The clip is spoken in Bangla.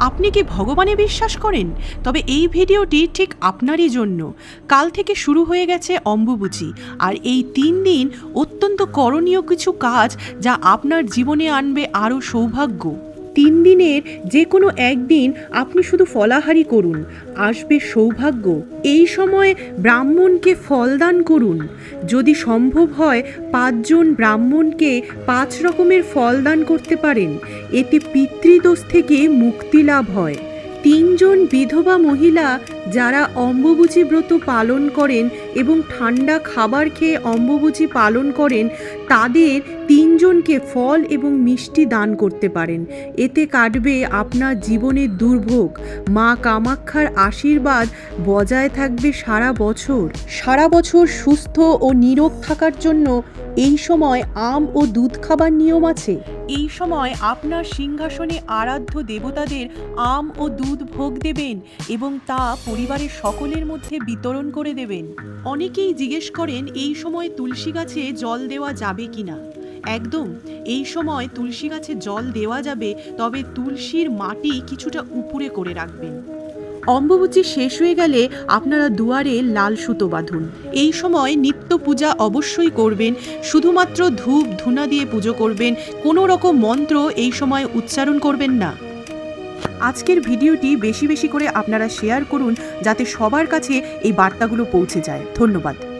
আপনি কি ভগবানে বিশ্বাস করেন? তবে এই ভিডিওটি ঠিক আপনারই জন্য। কাল থেকে শুরু হয়ে গেছে অম্বুবুচি, আর এই তিন দিন অত্যন্ত করণীয় কিছু কাজ যা আপনার জীবনে আনবে আরও সৌভাগ্য। তিন দিনের যে কোনো একদিন আপনি শুধু ফলাহারি করুন, আসবে সৌভাগ্য। এই সময়ে ব্রাহ্মণকে ফল দান করুন। যদি সম্ভব হয়, পাঁচজন ব্রাহ্মণকে পাঁচ রকমের ফল দান করতে পারেন। এতে পিতৃদোষ থেকে মুক্তি লাভ হয়। তিনজন বিধবা মহিলা যারা অম্বুবুচি ব্রত পালন করেন এবং ঠান্ডা খাবার খেয়ে অম্বুবুচি পালন করেন, তাদের তিনজনকে ফল এবং মিষ্টি দান করতে পারেন। এতে কাটবে আপনার জীবনের দুর্ভোগ। মা কামাক্ষার আশীর্বাদ বজায় থাকবে সারা বছর। সারা বছর সুস্থ ও নিরোগ থাকার জন্য এই সময় আম ও দুধ খাবার নিয়ম আছে। এই সময় আপনার সিংহাসনে আরাধ্য দেবতাদের আম ও দুধ ভোগ দেবেন এবং তা পরিবারের সকলের মধ্যে বিতরণ করে দেবেন। অনেকেই জিজ্ঞেস করেন, এই সময় তুলসী গাছে জল দেওয়া যাবে কিনা? একদম, এই সময় তুলসী গাছে জল দেওয়া যাবে, তবে তুলসীর মাটি কিছুটা উপরে করে রাখবেন। অম্বুবচী শেষ হয়ে গেলে আপনারা দুয়ারে লাল সুতো বাঁধুন। এই সময় নিত্য পূজা অবশ্যই করবেন, শুধুমাত্র ধূপ, ধুনা দিয়ে পুজো করবেন, কোনো রকম মন্ত্র এই সময় উচ্চারণ করবেন না। আজকের ভিডিওটি বেশি বেশি করে আপনারা শেয়ার করুন, যাতে সবার কাছে এই বার্তাগুলো পৌঁছে যায়। ধন্যবাদ।